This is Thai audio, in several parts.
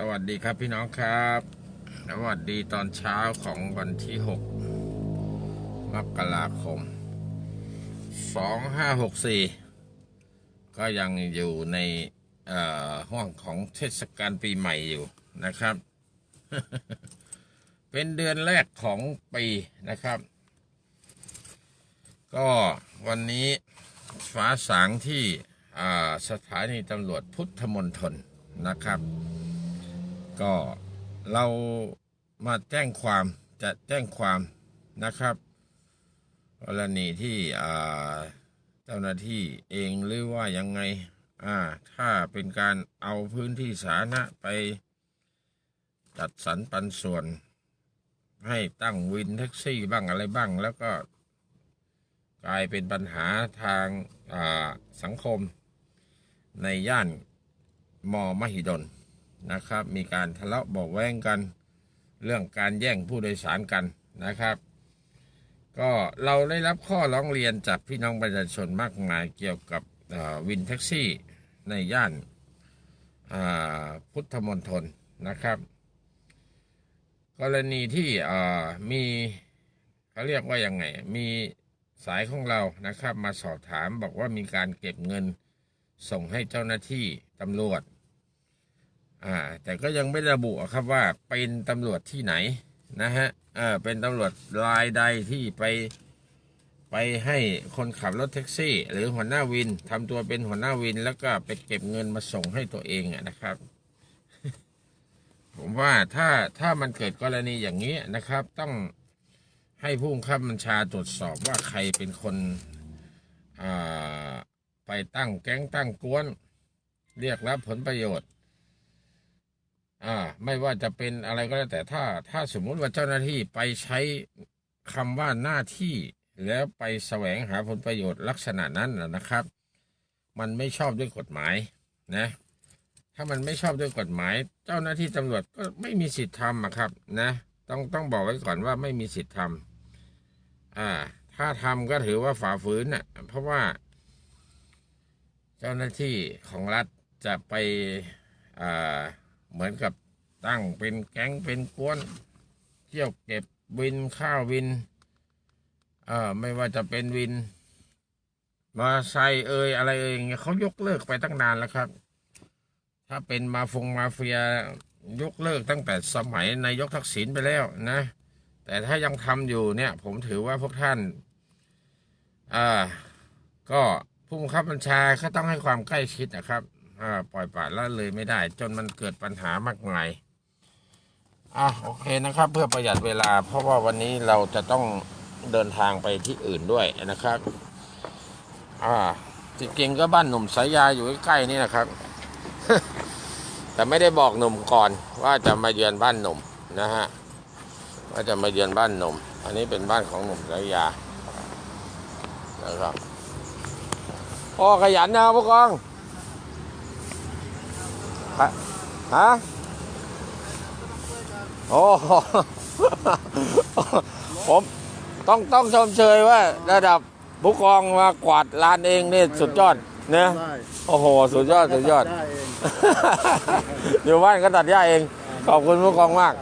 สวัสดีครับพี่น้องครับ สวัสดีตอนเช้าของวันที่6มกราคม2564ก็ยังอยู่ในห้องของเทศกาลปีใหม่อยู่นะครับ เป็นเดือนแรกของปีนะครับ ก็วันนี้ฟ้าสางที่สถานีตำรวจพุทธมณฑลนะครับ ก็เรามาแจ้งความจะแจ้งความนะครับกรณีที่เจ้าหน้าที่เองหรือว่ายังไงอ่าถ้าเป็นการเอาพื้นที่สาธารณะไปจัดสรรปันส่วน ให้ตั้งวินแท็กซี่บ้างอะไรบ้าง แล้วก็กลายเป็นปัญหาทางาสังคมในย่านมอมหิดล นะครับ มีการทะเลาะเบอกแว้งกัน เรื่องการแย่งผู้โดยสารกันนะครับ ก็เราได้รับข้อร้องเรียนจากพี่น้องประชาชนมากมายเกี่ยวกับวินแท็กซี่ในย่านาพุทธมณฑลนะครับ กรณีที่มีเขาเรียกว่ายังไง มีสายของเรานะครับ มาสอบถามบอกว่ามีการเก็บเงินส่งให้เจ้าหน้าที่ตำรวจ อ่าแต่ก็ยังไม่ระบุครับว่าเป็นตำรวจที่ไหนนะฮะเออเป็นตำรวจรายใดที่ไปไปให้คนขับรถแท็กซี่ หรือหัวหน้าวินทำตัวเป็นหัวหน้าวิน แล้วก็ไปเก็บเงินมาส่งให้ตัวเองนะครับ ผมว่าถ้าถ้ามันเกิดกรณีอย่างนี้นะครับ ต้องให้ผู้บังคับบัญชาตรวจสอบว่าใครเป็นคนไปตั้งแก๊งตั้งกวน เรียกรับผลประโยชน์ อ่า ไม่ว่าจะเป็นอะไรก็แล้วแต่ถ้า ถ้าสมมุติว่าเจ้าหน้าที่ไปใช้คำว่าหน้าที่ แล้วไปแสวงหาผลประโยชน์ลักษณะนั้นนะครับ มันไม่ชอบด้วยกฎหมายนะ ถ้ามันไม่ชอบด้วยกฎหมาย เจ้าหน้าที่ตำรวจก็ไม่มีสิทธิ์ทำอะครับ นะ ต้องต้องบอกไว้ก่อนว่าไม่มีสิทธิ์ทำอ่า ถ้าทำก็ถือว่าฝ่าฝืนน่ะ เพราะว่า เจ้าหน้าที่ของรัฐจะไปอ่า เหมือนกับตั้งเป็นแก๊งเป็นกวนเที่ยวเก็บวินข้าววินเอ่อไม่ว่าจะเป็นวินมอไซค์เอ่ยอะไรเอ่ยอย่างเขายกเลิกไปตั้งนานแล้วครับ ถ้าเป็นมาฟงมาเฟียยกเลิกตั้งแต่สมัยนายกทักษิณไปแล้วนะ แต่ถ้ายังทำอยู่เนี่ย ผมถือว่าพวกท่านอ่าก็ผู้บังคับบัญชาเขาต้องให้ความใกล้ชิดนะครับ ปล่อยปละละเลยไม่ได้ จนมันเกิดปัญหามากมายอะโอเคนะครับ เพื่อประหยัดเวลา เพราะว่าวันนี้เราจะต้องเดินทางไปที่อื่นด้วยนะครับ อ่าจริงๆก็บ้านหนุ่มสายยาอยู่ใกล้ๆนี่นะครับ แต่ไม่ได้บอกหนุ่มก่อนว่าจะมาเยือนบ้านหนุ่มนะฮะว่าจะมาเยือนบ้านหนุ่ม อันนี้เป็นบ้านของหนุ่มสายยานะครับพ่อขยันนะครับผู้กอง ฮะฮะโอ้โหผมต้องต้องชมเชยว่าระดับผู้กองมากวาดลานเองนี่สุดยอดเนะได้โอ้โห สุดยอด สุดยอดได้เองอยู่บ้านก็ตัดหญ้าเอง ขอบคุณผู้กองมาก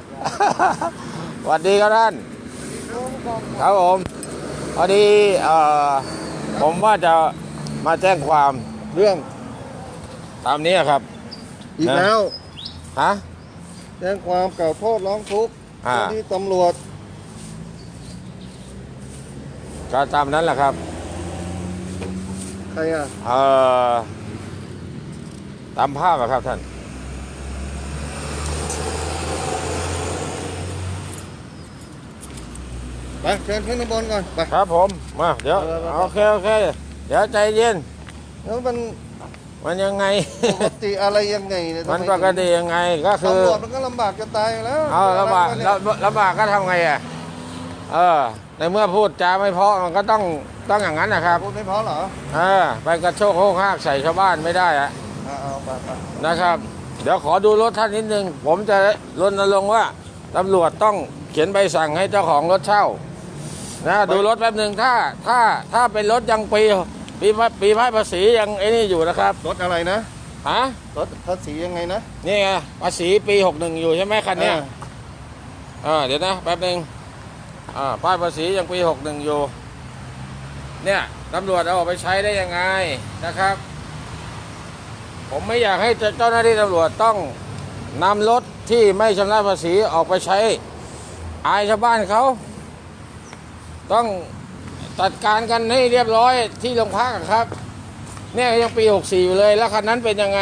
สวัสดีครับท่าน ครับผมพอดีเอ่อผมว่าจะมาแจ้งความเรื่องตามนี้ครับ อีกนะแล้ว ฮะ แจ้งความกล่าวโทษร้องทุกข์อ่า เจ้าหน้าที่ตำรวจ ก็ตามนั้นแหละครับ ใครอะ เอ่อ ตามภาพอะครับท่าน ไป เชิญขึ้นข้างบนก่อน ไป ครับผม มา เดี๋ยว ไปไปไป โอเค โอเค เดี๋ยวใจเย็น แล้วมัน มันยังไง ปกติอะไรยังไงเนี่ยมันทำไปกติยังไงก็คือตำรวจมันก็ลำบากจะตายอยู่แล้วเอาลำบากอะไรวะเนี่ยลำลำบากก็ทำไงอะเออ ในเมื่อพูดจาไม่เพราะมันก็ต้องต้องอย่างนั้นนะครับ พูดไม่เพราะเหรอเออ ไปกระโชกโคกหากใส่ชาวบ้านไม่ได้อะเอาเอาไปไปนะครับ เดี๋ยวขอดูรถท่านนิดนึง ผมจะรณรงค์ว่าตำรวจต้องเขียนใบสั่งให้เจ้าของรถเช่า นะดูรถแป๊บหนึ่งถ้าถ้าถ้าเป็นรถยังปี ปีปีพายภาษียังไอ้นี่อยู่นะครับ รถอะไรนะฮะ รถภาษียังไงนะ นี่ไงภาษีปีหกหนึ่งอยู่ใช่ไหมคันเนี้ยอ่าอ่าเดี๋ยวนะแป๊บหนึ่งอ่าป้ายภาษียังปีหกหนึ่งอยู่ เนี่ยตำรวจเอาออกไปใช้ได้ยังไงนะครับ ผมไม่อยากให้เจ้าหน้าที่ตำรวจต้องนำรถที่ไม่ชำระภาษีออกไปใช้อายชาวบ้านเขา ต้อง จัดการกันให้เรียบร้อยที่โรงพักครับ เนี่ยยังปี 64 อยู่เลย แล้วคันนั้นเป็นยังไง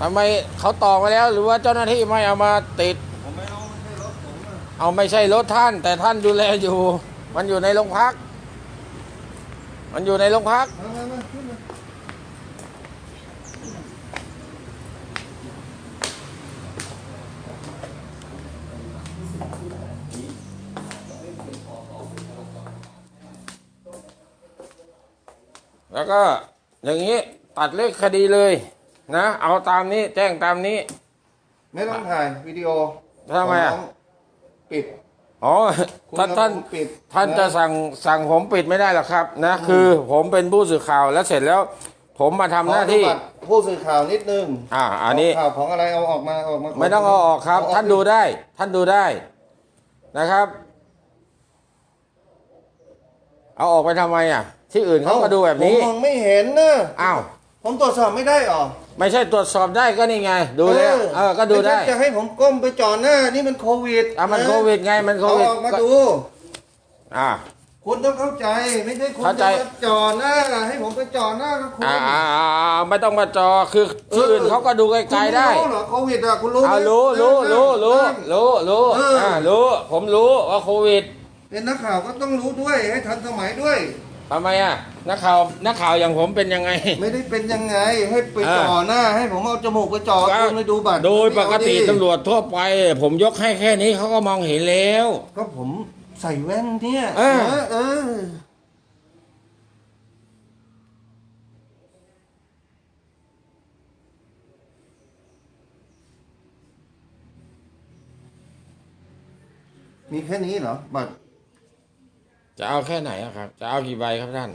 ทำไมเขาต่อมาแล้ว หรือว่าเจ้าหน้าที่ไม่เอามาติด ผมไม่รู้ไม่ใช่รถผมอะเอาไม่ใช่รถท่าน แต่ท่านดูแลอยู่ มันอยู่ในโรงพัก มันอยู่ในโรงพัก มามามา แล้วก็อย่างนี้ตัดเลขคดีเลยนะ เอาตามนี้แจ้งตามนี้ ไม่ต้องถ่ายวิดีโอทำไมอะขน้งปิด อ๋อคุณท่านท่านระบุปิดท่านจะสั่งสั่งผมปิดไม่ได้หรอกครับนะ คือผมเป็นผู้สื่อข่าวแล้วเสร็จแล้ว ผมมาทำหน้าที่ ขอดูบัตรผู้สื่อข่าวนิดนึงอ่าอันนี้ ข่าวของอะไรเอาออกมาเอาออกมาไม่ต้องเอาออกครับ ท่านดูได้ ท่านดูได้นะครับ เอาออกไปทำไมอะ ที่อื่นเขาก็ดูแบบนี้ ผมมองไม่เห็นนะอ้าว ผมตรวจสอบไม่ได้หรอไม่ใช่ตรวจสอบได้ก็นี่ไง ดูแล้วเออ ก็ดูได้ม่ใช่จะให้ผมก้มไปจ่อหน้า นี่มันโควิดอะมันนะโควิดไงมันโคเอาวิดออกมาก็ดู อ่าคุณต้องเข้าใจไม่ใช่คุณเข้าใจจะมาจ่อหน้าให้ผมไปจ่อหน้ากับคุณอ่าอ่าอ่าอ่าไม่ต้องมาจอคือที่อื่นเขาก็ดูไกลๆได้คุณม่รู้เหรอโควิดอะคุณรู้ไหมเอารู้รู้รู้รู้นั่นรู้รู้เอออ่อ่ารู้ผมรู้ว่าโควิด เป็นนักข่าวก็ต้องรู้ด้วยให้ทันสมัยด้วย ทำไมอะนักข่าวนักข่าวอย่างผมเป็นยังไง ไม่ได้เป็นยังไงให้ไปอ่าจ่อหน้า ให้ผมเอาจมูกไปจ่อคุณไปดูบัตรโดยปกติไม่เอาดิตำรวจทั่วไป ผมยกให้แค่นี้เขาก็มองเห็นแล้ว ก็ผมใส่แว่นเนี่ยเออเออเออ มีแค่นี้เหรอบัตร จะเอาแค่ไหนครับ จะเอากี่ใบครับท่าน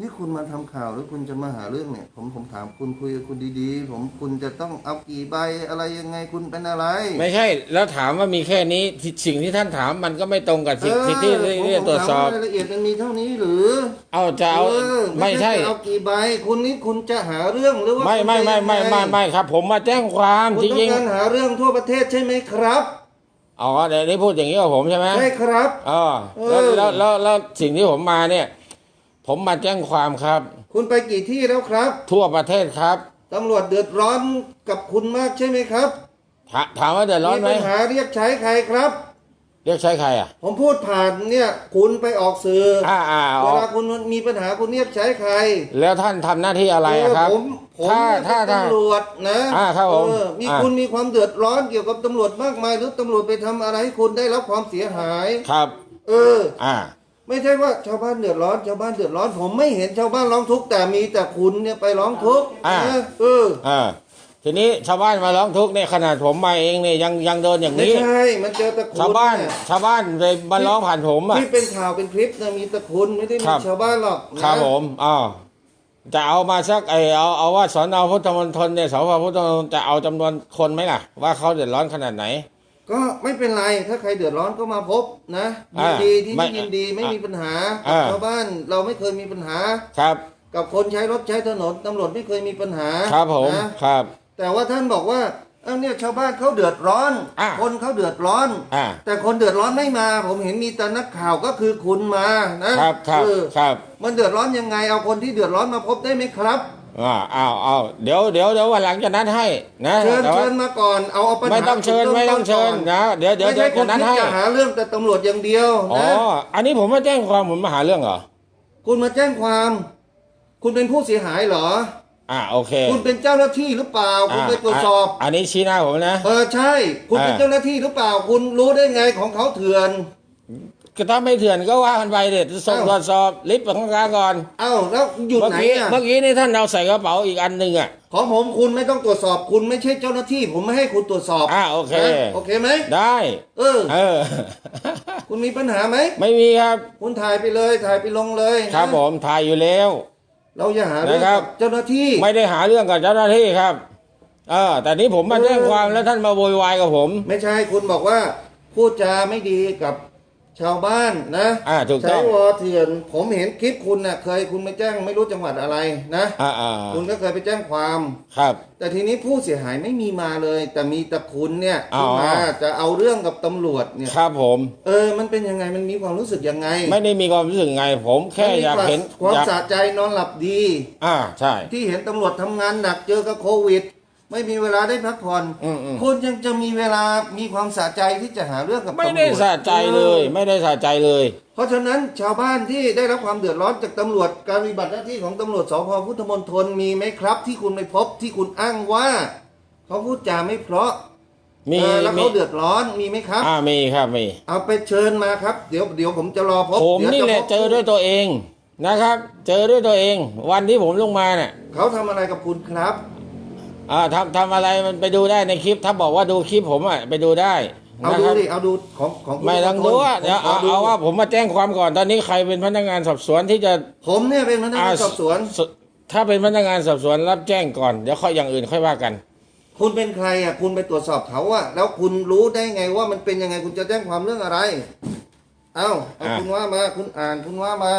นี่คุณมาทำข่าวหรือคุณจะมาหาเรื่องเนี่ย ผมผมถามคุณคุยกับคุณดีๆ ผมคุณจะต้องเอากี่ใบอะไรยังไงคุณเป็นอะไร ไม่ใช่ แล้วถามว่ามีแค่นี้ที่สิ่งที่ท่านถามมันก็ไม่ตรงกับสิ่งสิ่งที่เออที่จะตรวจสอบผมถามารายละเอียดมันมีเท่านี้หรือ เอาจะเอาเออไม่ใช่จะเอากี่ใบคุณนี่คุณจะหาเรื่องหรือว่าไม่ไม่ไม่ไม่ไม่ไม่ครับ ผมมาแจ้งความคุณจต้องริงการหาเรื่องทั่วประเทศใช่ไหมครับๆอ๋อเดี๋ยวนี้พูดอย่างนี้กับผมใช่ไหมใช่ครับอ๋อแล้วเออแล้วแล้วแล้วสิ่งที่ผมมาเนี่ย ผมมาแจ้งความครับ คุณไปกี่ที่แล้วครับ ทั่วประเทศครับตำรวจเดือดร้อนกับคุณมากใช่ไหมครับถาถามว่าเดือดร้อนมีไหมปัญหาเรียกใช้ใครครับ เรียกใช้ใครอะ ผมพูดผ่านเนี่ยคุณไปออกสื่อออ่าอ่าเวอ๋อลาคุณมีปัญหาคุณเรียกใช้ใครแล้วท่านทำหน้าที่อะไรอะครับเผมผมถ้าเนี่ยถ้าเป็นถ้า ตำรวจนะอ่าครับผมเออมีอ่า คุณมีความเดือดร้อนเกี่ยวกับตำรวจมากมาย หรือตำรวจไปทำอะไรให้คุณได้รับความเสียหาย ครับ เออ อ่า ไม่ใช่ว่าชาวบ้านเดือดร้อนชาวบ้านเดือดร้อน ผมไม่เห็นชาวบ้านร้องทุกข์แต่มีแต่คุณเนี่ยไปร้องทุกข์อ่า นะเอออ่าทีนี้ชาวบ้านมาร้องทุกข์เนี่ยขนาดผมมาเองเนี่ยยังยังโดนอย่างไม่นี้ ใช่มันเจอแต่คุณชาวบ้านเนี่ยชาวบ้านเลยมาร้องผ่านผมอะ ที่เป็นข่าวเป็นคลิปนะมีแต่คุณไม่ได้ครัมีบชาวบ้านหรอกนะครับผมอ๋อจะเอามาสักไอเอาเอาว่าสอนอพุทธมณฑลเนี่ยสพพุทธมณฑลจะเอาจำนวนคนไหมล่ะ ว่าเขาเดือดร้อนขนาดไหน ก็ไม่เป็นไรถ้าใครเดือดร้อนก็มาพบนะยิอ่านดีที่ไม่นี่ยินดีไม่มีปัญหาอ่าชาวบ้านเราไม่เคยมีปัญหาครับ กับคนใช้รถใช้ถนนตำรวจไม่เคยมีปัญหาครับผมนะครับ แต่ว่าท่านบอกว่าเอ้าเนี่ยชาวบ้านเขาเดือดร้อนอ่าคนเขาเดือดร้อนอ่าแต่คนเดือดร้อนไม่มา ผมเห็นมีแต่นักข่าวก็คือคุณมานะครับครับเออครับมันเดือดร้อนยังไงเอาคนที่เดือดร้อนมาพบได้ไหมครับ อ่าเอาเอาเดี๋ยวเดี๋ยวเดี๋ยววันหลังจะนัดให้นะเชิญแต่ว่าเชิญมาก่อนเอาเอาปัญหาไม่ต้องเชิญจุดไม่ริ่ต้องเชิญก่นนะเดี๋ยวเดี๋ยวไม่เดี๋ยใช่วคุจะณนัดคิดให้จะหาเรื่องแต่ตำรวจอย่างเดียวอ๋อนะอันนี้ผมมาแจ้งความผมมาหาเรื่องเหรอคุณมาแจ้งความ คุณเป็นผู้เสียหายเหรอ อ่าโอเคคุณเป็นเจ้าหน้าที่หรือเปล่า คุณไปตรวจสอบะอันนี้ชี้หน้าผมนะ เออใช่ คุณเป็นอ่า เจ้าหน้าที่หรือเปล่า คุณรู้ได้ไงของเขาเถื่อน ก็ถ้าไม่เถื่อนก็ว่ากันไปเด็ดส่งตรวจสอบลิฟต์ของกลางก่อนเอ้าแล้วหยุดเมื่อไหนกี้อะเมื่อกี้นี่ท่านเอาใส่กระเป๋าอีกอันหนึ่งอะของผมคุณไม่ต้องตรวจสอบคุณไม่ใช่เจ้าหน้าที่ ผมไม่ให้คุณตรวจสอบอ่าโอเค นะโอเคไหมได้เออ เออ คุณมีปัญหาไหมไม่มีครับคุณถ่ายไปเลยถ่ายไปลงเลยนะครับผมถ่ายอยู่แล้ว เราอย่าหาเรื่องนะครับ กับเจ้าหน้าที่ ไม่ได้หาเรื่องกับเจ้าหน้าที่ครับเออแต่นี้ผมมาแจ้งความแล้วท่านมาโวยวายกับผม ไม่ใช่คุณบอกว่าพูดจาไม่ดีกับ ชาวบ้านนะอ่าถูกต้องใช้วอเถื่อนผมเห็นคลิปคุณน่ะเคยคุณไปแจ้งไม่รู้จังหวัดอะไรนะ อ่าอ่าคุณก็เคยไปแจ้งความ ครับ แต่ทีนี้ผู้เสียหายไม่มีมาเลย แต่มีแต่คุณเนี่ยอ๋อที่มาจะเอาเรื่องกับตำรวจเนี่ย ครับผม เออ มันเป็นยังไงมันมีความรู้สึกยังไงไม่ได้มีความรู้สึกไง ผมแค่อยากเห็นความอยากสะใจนอนหลับดี อ่าใช่ ที่เห็นตำรวจทำงานหนักเจอกับโควิด ไม่มีเวลาได้พักผ่อนอืมอืม คุณยังจะมีเวลามีความสะใจที่จะหาเรื่องกับตำรวจไม่ได้สะใจเลยไม่ได้สะใจเลย เพราะฉะนั้นชาวบ้านที่ได้รับความเดือดร้อนจากตำรวจการปฏิบัติหน้าที่ของตำรวจสพพุทธมณฑลมีไหมครับ ที่คุณไปพบที่คุณอ้างว่าเขาพูดจาไม่เพราะมีเออแล้วมีเขาเดือดร้อนมีไหมครับ อ่ามีครับมี เอาไปเชิญมาครับ เดี๋ยวเดี๋ยวผมจะรอพบผมดี๋ยวนี่แหละพบเจอด้วยตัวเองนะครับ เจอด้วยตัวเอง วันที่ผมลงมาเนี่ยเขาทำอะไรกับคุณครับ อ่าทำทำอะไรมันไปดูได้ในคลิป ถ้าบอกว่าดูคลิปผมอะไปดูได้เอานะดูครับดิเอาดูของของคุณไม่ต้องดูอะเดี๋ยวผมขเอาดูเอาว่าผมมาแจ้งความก่อนตอนนี้ใครเป็นพนักงานสอบสวนที่จะ ผมเนี่ยเป็นพนักงานสอบสวนสถ้าเป็นพนักงานสอบสวนรับแจ้งก่อนเดี๋ยวค่อยอย่างอื่นค่อยว่ากัน คุณเป็นใครอะคุณไปตรวจสอบเขาอะแล้วคุณรู้ได้ไงว่ามันเป็นยังไงคุณจะแจ้งความเรื่องอะไร เอ้าเอาอะ คุณว่ามาคุณอ่านคุณว่ามา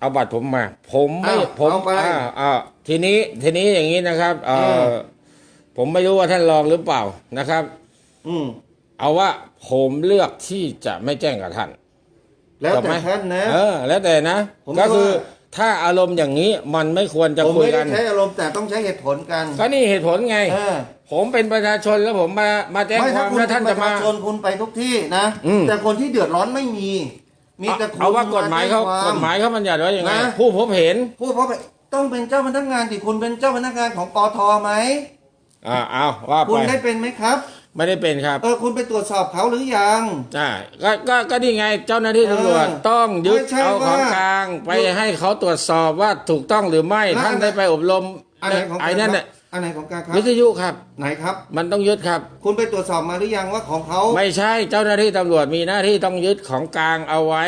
เอาบัตรผมมา ผมไม่อ้าวผมเอาไป อ่าอ่าทีนี้ทีนี้อย่างนี้นะครับเอเอออผมไม่รู้ว่าท่านลองหรือเปล่านะครับ อืม เอาว่าผมเลือกที่จะไม่แจ้งกับท่าน แล้วจบแต่ไหมท่านนะ เออ แล้วแต่นะ ผมก็คือว่าถ้าอารมณ์อย่างนี้มันไม่ควรจะผมคุยไม่กัได้น ใช้อารมณ์แต่ต้องใช้เหตุผลกันก็นี่เหตุผลไง เออผมเป็นประชาชนแล้วผมมามาแจ้งไม่คถ้าวามคุณแล้วท่านเป็นจะประมา ชาชนคุณไปทุกที่นะ อืม แต่คนที่เดือดร้อนไม่มี มีแต่คุณเอาว่ากฎหมายเขาแจ้งคว กฎหมายเขาบัญญัติไว้ยังไงนะ ผู้พบเห็นผู้เพราะต้องเป็นเจ้าพนักงานที่คุณเป็นเจ้าพนักงานของปอทไหมอ่าเอาว่าคุไปณได้เป็นไหมครับ ไม่ได้เป็นครับเออคุณไปตรวจสอบเขาหรือยังใช่ก็ก็ก็นี่ไงเจ้าหน้าที่ตำรวจเออต้องยึดไม่ใช่เอาของว่ากลางไปยึดให้เขาตรวจสอบว่าถูกต้องหรือไม่แล้วท่านอันได้ไปอบรมอันไหนของไอ้นั่นเนี่ย อันไหนของกลางครับ วิทยุครับ ไหนครับ มันต้องยึดครับ คุณไปตรวจสอบมาหรือยังว่าของเขาไม่ใช่เจ้าหน้าที่ตำรวจมีหน้าที่ต้องยึดของกลางเอาไว้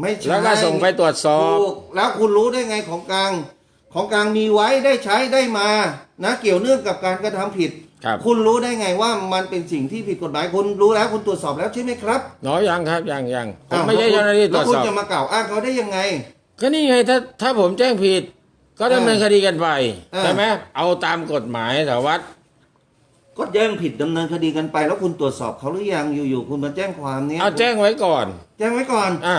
ไม่ใช่แล้วก็ส่งไปตรวจสอบ ถูกแล้วคุณรู้ได้ไงของกลาง ของกลางมีไว้ได้ใช้ได้มา นะเกี่ยวเนื่องกับการกระทำผิดครับคุณรู้ได้ไงว่ามันเป็นสิ่งที่ผิดกฎหมายคุณรู้แล้วคุณตรวจสอบแล้วใช่ไหมครับน้อยยังครับยังยังผมอ้วไม่ใช่เจ้าหน้าที่ตรแล้ววจคุณสอบจะมากล่าวอ้างเขาได้ยังไง ก็นี่ไงถ้าถ้าผมแจ้งผิด ก็ดำเนินคดีกันไปเออ ใช่ไหมเอาตามกฎหมายสารวัตรก็แจ้งผิดดำเนินคดีกันไป แล้วคุณตรวจสอบเขาหรือยังอยู่ๆคุณมาแจ้งความเนี้ยเอาแจ้งไว้ก่อนแจ้งไว้ก่อน อะ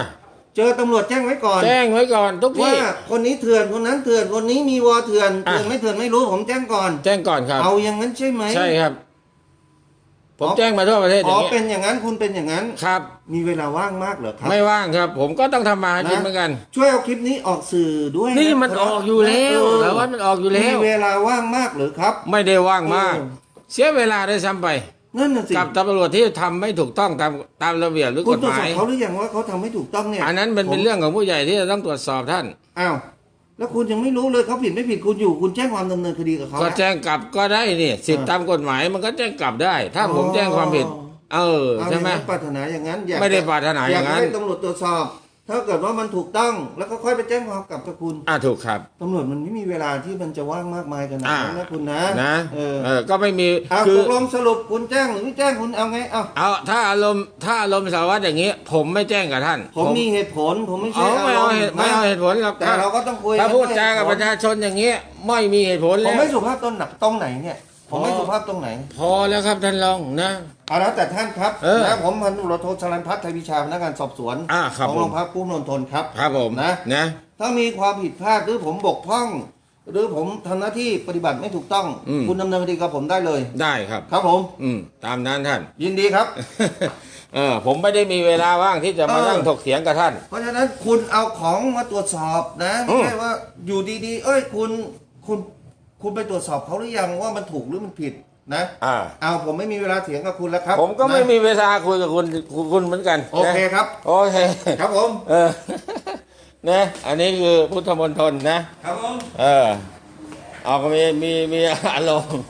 เจอตำรวจแจ้งไว้ก่อน แจ้งไว้ก่อนทุกว่าที่คนนี้เถื่อนคนนั้นเถื่อนคนนี้มีวอเถื่อนอะ เถื่อนไม่เถื่อนไม่รู้ผมแจ้งก่อน แจ้งก่อนครับ เอาอย่างนั้นใช่ไหมใช่ครับ ผมอ๋อแจ้งมาทั่วประเทศออ๋อย่างนี้เป็นอย่างนั้นคุณเป็นอย่างนั้น ครับ มีเวลาว่างมากเหรอครับไม่ว่างครับ ผมก็ต้องทำมาหากินเหมือนกัน ช่วยเอาคลิปนี้ออกสื่อด้วยนี่ะมันคอรับอกอยู่แล้วเออแล้วว่ามันออกอยู่แล้มีว เวลาว่างมากเหรือครับ ไม่ได้ว่างมาก เออ เสียเวลาได้วยซ้ำไป นั่นน่ะสิกับตำรวจที่ทำไม่ถูกต้องตามตามระเบียบหรือคุกณฎตรวหจสมาอบยเขาหรือยังว่าเขาทำไม่ถูกต้องเนี่ยอันนั้นมันเป็นผมเรื่องของผู้ใหญ่ที่จะต้องตรวจสอบท่าน อ้าวแล้วคุณยังไม่รู้เลยเขาผิดไม่ผิดคุณอยู่ คุณแจ้งความดำเนินคดีกับเขาก็แล้วแจ้งกลับก็ได้นี่สิทธิเออตามกฎหมายมันก็แจ้งกลับได้ ถ้าอ๋อผมแจ้งความผิด เออเอาอใช่ย่างไหม นั้นปรารถนาอย่างนั้นอยากไม่ได้ปรารถนาอย่างนั้นให้ตำรวจตรวจสอบ ถ้าเกิดว่ามันถูกต้องแล้วก็ค่อยไปแจ้งความกลับกับคุณอ่าถูกครับ ตำรวจมันไม่มีเวลาที่มันจะว่างมากมายขนาดนั้นนะคุณนะนะเออเออก็ไม่มีเอาคืตอกลงสรุปคุณแจ้งหรือไม่แจ้งคุณเอาไงเอาเอาถ้าอารมณ์ถ้าอารมณ์สารวัตรอย่างนี้ ผมไม่แจ้งกับท่านผมมีเหตุผลผมไม่ใช่เอาไม่อารเอามณ์เหตุไม่เอาเหตุผลหรอกแต่เราก็ต้องคุยถ้าพูดจากับด้วยเหตุผลประชาชนอย่างนี้ ไม่มีเหตุผลผมแล้วไม่สุภาพตรงไหนตรงไหนเนี่ย ผมไม่อ๋อสุภาพตรงไหน พอแล้วครับท่านรองนะ เอาแล้วแต่ท่านครับเออนะผมพันตำรวจโทชลันพัฒน์ไทยวิชาพนักงานสอบสวนอ่าครับของผมโรงพักพุ่มนนทนครับ ครับผมนะ นะ ถ้ามีความผิดพลาดหรือผมบกพร่อง หรือผมทำหน้าที่ปฏิบัติไม่ถูกต้องคุณดำเนินคดีกับผมได้เลย ได้ครับ ครับผม อืมตามนั้นท่าน ยินดีครับ เออผมไม่ได้มีเวลาว่างที่จะมาเออ นั่งถกเถียงกับท่าน เพราะฉะนั้นคุณเอาของมาตรวจสอบนะอืไม่มใช่ว่าอยู่ดีๆ เอ้ยคุณคุณ คุณไปตรวจสอบเขาหรือยังว่ามันถูกหรือมันผิดนะอ่า เอาผมไม่มีเวลาเถียงกับคุณแล้วครับผมก็ไม่นะมีเวลาคุยกับคุณคุณคุณเหมือนกันโอเคนะครับ โอเคครับผมเออนะอันนี้คือพุทธมณฑลนะ ครับผม เออเอาก็มีมีมีอารมณ์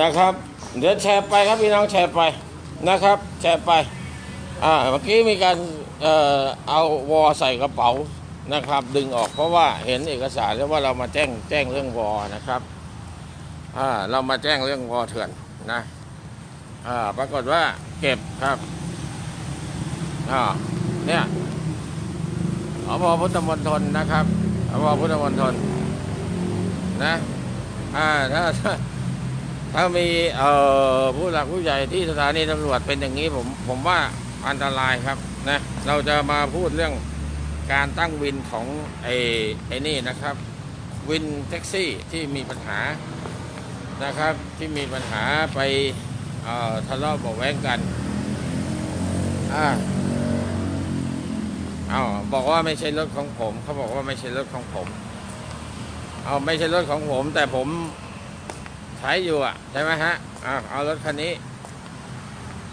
นะครับ เดี๋ยวแชร์ไปครับพี่น้องแชร์ไปนะครับ แชร์ไป อ่าเมื่อกี้มีการเอ่อเอาวอใส่กระเป๋า นะครับ ดึงออกเพราะว่าเห็นเอกสารแล้วว่าเรามาแจ้งแจ้งเรื่องวอนะครับอ่าเรามาแจ้งเรื่องวอเถื่อนนะอ่าปรากฏว่าเก็บครับอ่าเนี่ยอพพุทธมณฑลนะครับอพพุทธมณฑลนะอ่าถ้าถ้ามีเอ่อผู้หลักผู้ใหญ่ที่สถานีตำรวจเป็นอย่างนี้ผมผมว่าอันตรายครับนะเราจะมาพูดเรื่อง การตั้งวินของไอ้ไอ้นี่นะครับ วินแท็กซี่ที่มีปัญหานะครับที่มีปัญหาไปทะเลาะเบาะแว้งกันอ่าเอาบอกว่าไม่ใช่รถของผม เขาบอกว่าไม่ใช่รถของผม เอาไม่ใช่รถของผม แต่ผมใช้อยู่อะใช่ไหมฮะอะเอารถคันนี้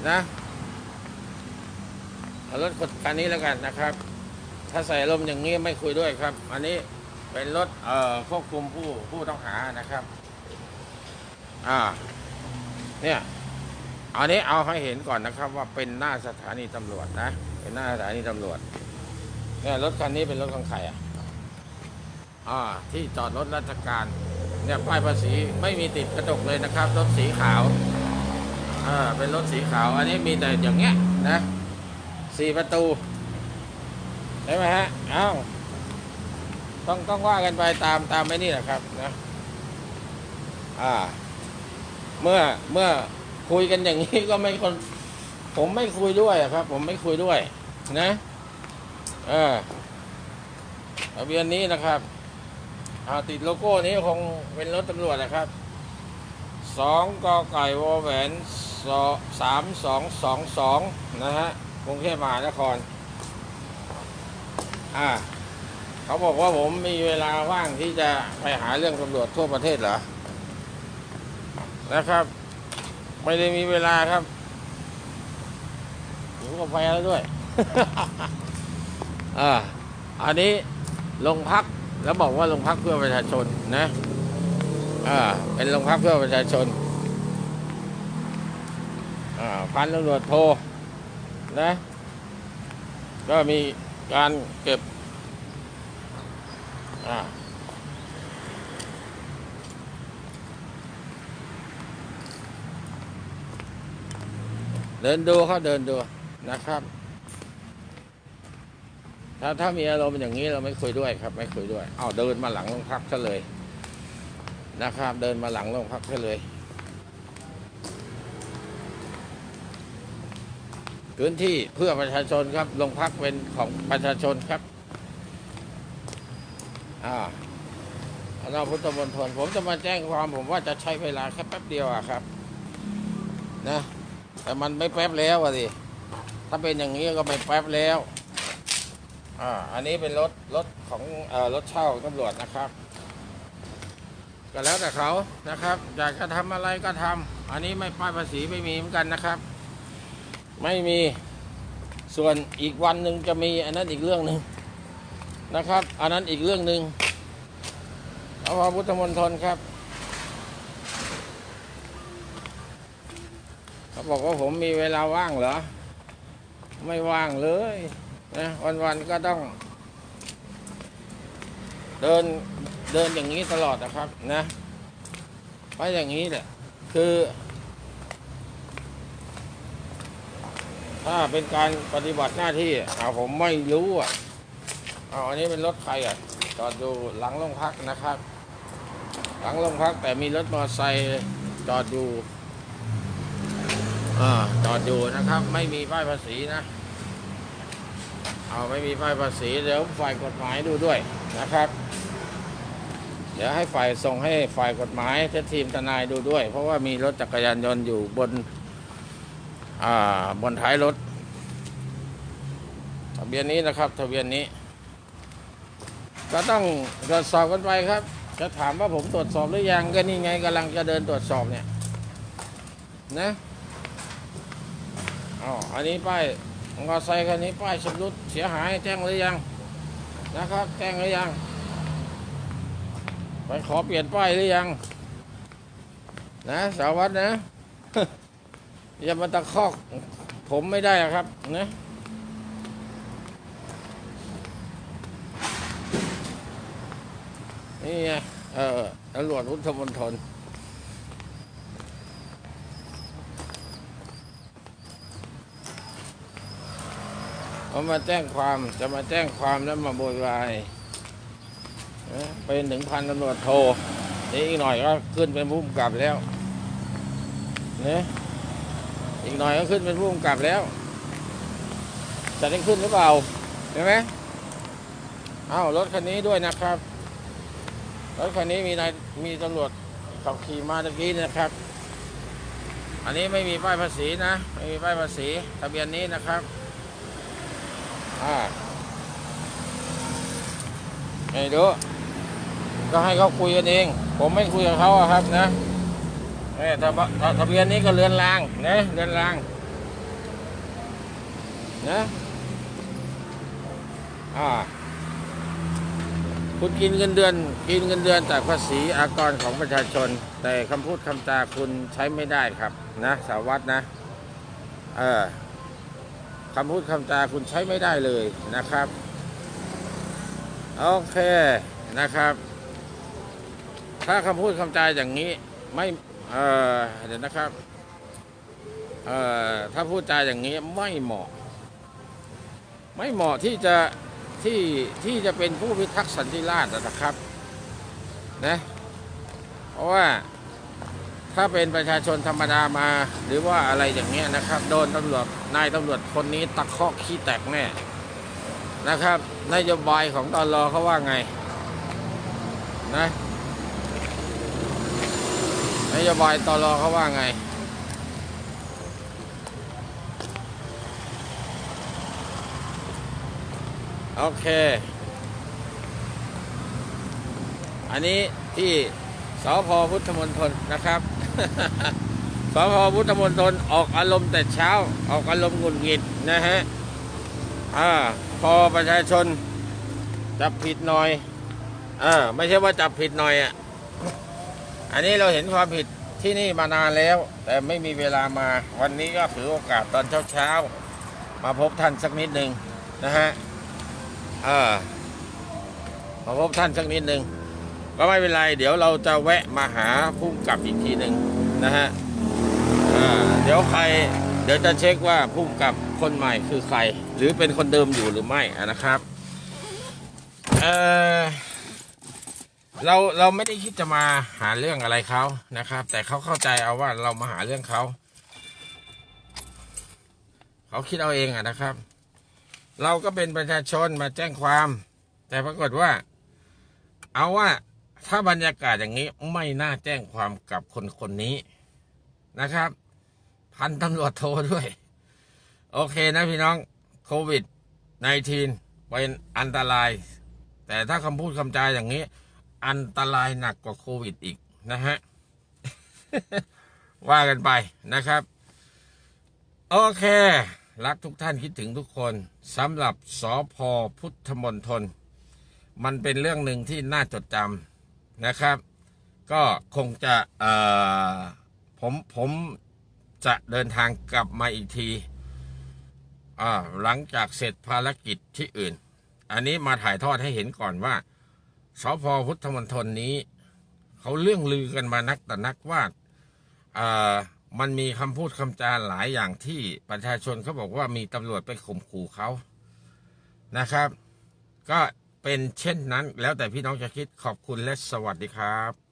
นะเอารถคันนี้แล้วกันนะครับ ถ้าใส่ลมอย่างนี้ไม่คุยด้วยครับ อันนี้เป็นรถเอ่อควบคุมผู้ผู้ต้องหานะครับ อ่า เนี่ยอันนี้เอาให้เห็นก่อนนะครับ ว่าเป็นหน้าสถานีตำรวจนะ เป็นหน้าสถานีตำรวจ เนี่ยรถคันนี้เป็นรถของใครอะอ่าที่จอดรถราชการ เนี่ยป้ายภาษีไม่มีติดกระจกเลยนะครับ รถสีขาวอ่าเป็นรถสีขาว อันนี้มีแต่อย่างเงี้ยนะสี่ประตู ใช่ไหมฮะเอ้าต้องต้องว่ากันไปตามตามไม่นี่แหละครับนะอ่า เมื่อเมื่อคุยกันอย่างนี้ก็ไม่คน ผมไม่คุยด้วยครับ ผมไม่คุยด้วย นะเออทะเบียนนี้นะครับอ่าติดโลโก้นี้คงเป็นรถตำรวจนะครับสองกอไก่วอแหวนสามสองสองสองนะฮะกรุงเทพมหานคร อ่า เขาบอกว่าผมมีเวลาว่างที่จะไปหาเรื่องตำรวจทั่วประเทศเหรอ นะครับ ไม่ได้มีเวลาครับผมก็ไปแล้วด้วย อ่า อันนี้ลงพักแล้วบอกว่าลงพักเพื่อประชาชนนะ อ่า เป็นลงพักเพื่อประชาชน อ่า พันตำรวจโทนะ ก็มี การเก็บเดินดูเขาเดินดูนะครับ ถ้าถ้ามีอารมณ์อย่างนี้เราไม่คุยด้วยครับ ไม่คุยด้วย เอาเดินมาหลังโรงพักซะเลยนะครับ เดินมาหลังโรงพักซะเลย พื้นที่เพื่อประชาชนครับโรงพักเป็นของประชาชนครับอ่าเราพุทธมณฑลผมจะมาแจ้งความผมว่าจะใช้เวลาแค่แป๊บเดียวอะครับ นะ แต่มันไม่แป๊บแล้วอะสิถ้าเป็นอย่างนี้ก็ไม่แป๊บแล้วอ่าอันนี้เป็นรถรถของเอ่อรถเช่าตำรวจนะครับ ก็แล้วแต่เขานะครับ อยากจะทำอะไรก็ทำอันนี้ไม่ป้ายภาษีไม่มีเหมือนกันนะครับ ไม่มีส่วนอีกวันหนึ่งจะมีอันนั้นอีกเรื่องหนึ่งนะครับ อันนั้นอีกเรื่องหนึ่งเอาพระพุทธมณฑลครับเขาบอกว่าผมมีเวลาว่างเหรอ ไม่ว่างเลยนะวันๆก็ต้อง เดินเดินอย่างนี้ตลอดนะครับนะเพราะอย่างนี้แหละคือ ถ้าเป็นการปฏิบัติหน้าที่อ่าผมไม่รู้อะเอาอันนี้เป็นรถใครอะจอดอยู่หลังโรงพักนะครับ หลังโรงพักแต่มีรถมอเตอร์ไซค์จอดอยู่อ่าจอดอยู่นะครับ ไม่มีป้ายภาษีนะเอาไม่มีป้ายภาษีเดี๋ยวฝ่ายกฎหมายดูด้วยนะครับ เดี๋ยวให้ฝ่ายส่งให้ฝ่ายกฎหมายเททีมทนายดูด้วย เพราะว่ามีรถจักรยานยนต์อยู่บน บนท้ายรถ ทะเบียนนี้นะครับ ทะเบียนนี้ ก็ต้องตรวจสอบกันไปครับ จะถามว่าผมตรวจสอบหรือยังก็นี่ไงกำลังจะเดินตรวจสอบเนี่ย นะอ๋ออันนี้ป้ายมอเตอร์ไซค์คันนี้ป้ายชำรุดเสียหายแจ้งหรือยังนะครับ แจ้งหรือยังไปขอเปลี่ยนป้ายหรือยัง นะสาวัตรนะ อย่ามาตะคอก ผมไม่ได้ครับนะนี่ไงเออตำรวจพุทธมณฑลเขามาแจ้งความจะมาแจ้งความแล้วมาโวยวายเป็นถึงพันตำรวจโทนี่อีกหน่อยก็ขึ้นเป็นผู้กำกับแล้วเนี่ย อีกหน่อยก็ขึ้นเป็นผู้กำกับแล้วจะได้ขึ้นหรือเปล่าใช่ไหมเอ้ารถคันนี้ด้วยนะครับ รถคันนี้มีนายมีตำรวจขับขี่มาตะกี้นะครับ อันนี้ไม่มีป้ายภาษีนะ ไม่มีป้ายภาษีทะเบียนนี้นะครับอ่าไม่รู้ก็ให้เขาคุยกันเอง ผมไม่คุยกับเขาครับนะ เออทะบทะทะเบียนนี้ก็เรือนรางนะเรือนรางนะอ่าคุณกินเงินเดือน กินเงินเดือนจากภาษีอากรของประชาชน แต่คำพูดคำจาคุณใช้ไม่ได้ครับ นะสาวัตรนะเออคำพูดคำจาคุณใช้ไม่ได้เลยนะครับ โอเคนะครับ ถ้าคำพูดคำจาอย่างนี้ไม่ เออเดี๋ยวนะครับ เออถ้าพูดจาอย่างนี้ไม่เหมาะ ไม่เหมาะที่จะที่ที่จะเป็นผู้พิทักษ์สันติราษฎร์นะครับนะเพราะว่าถ้าเป็นประชาชนธรรมดามา หรือว่าอะไรอย่างเงี้ยนะครับ โดนตำรวจนายตำรวจคนนี้ตะคอกขี้แตกแน่นะครับนโยบายของตอนรอเขาว่าไงนะ นโยบายตอรอเขาว่าไง โอเค อันนี้ที่สพพุทธมณฑลนะครับสพพุทธมณฑลออกอารมณ์แต่เช้า ออกอารมณ์หงุดหงิดนะฮะอ่าพอประชาชนจับผิดหน่อยอ่าไม่ใช่ว่าจับผิดหน่อยอะ อันนี้เราเห็นความผิดที่นี่มานานแล้ว แต่ไม่มีเวลามาวันนี้ก็ถือโอกาสตอนเช้าๆ มาพบท่านสักนิดหนึ่งนะฮะเออมาพบท่านสักนิดหนึ่งก็ไม่เป็นไร เดี๋ยวเราจะแวะมาหาผู้กับอีกทีหนึ่งนะฮะเดี๋ยวใคร เดี๋ยวจะเช็คว่าผู้กับคนใหม่คือใคร หรือเป็นคนเดิมอยู่หรือไม่นะครับ เออ เราเราไม่ได้คิดจะมาหาเรื่องอะไรเขานะครับ แต่เขาเข้าใจเอาว่าเรามาหาเรื่องเขาเขาคิดเอาเองอะนะครับ เราก็เป็นประชาชนมาแจ้งความ แต่ปรากฏว่า เอาว่าถ้าบรรยากาศอย่างนี้ไม่น่าแจ้งความกับคนคนนี้นะครับ พันตำรวจโทรด้วย โอเคนะพี่น้องโควิด -19 เป็นอันตราย แต่ถ้าคำพูดคำจาอย่างนี้ อันตรายหนักกว่าโควิดอีกนะฮะ ว่ากันไปนะครับ โอเค รักทุกท่านคิดถึงทุกคนสำหรับสอพอพุทธมนทน มันเป็นเรื่องหนึ่งที่น่าจดจำนะครับ ก็คงจะเออผมผมจะเดินทางกลับมาอีกทีอ่าหลังจากเสร็จภารกิจที่อื่น อันนี้มาถ่ายทอดให้เห็นก่อนว่า สพพุทธมนทนนี้ เขาเรื่องลือกันมานักแต่นักว่าอ่ามันมีคำพูดคำจาหลายอย่างที่ประชาชนเขาบอกว่ามีตำรวจไปข่มขู่เขานะครับ ก็เป็นเช่นนั้นแล้วแต่พี่น้องจะคิดขอบคุณและสวัสดีครับ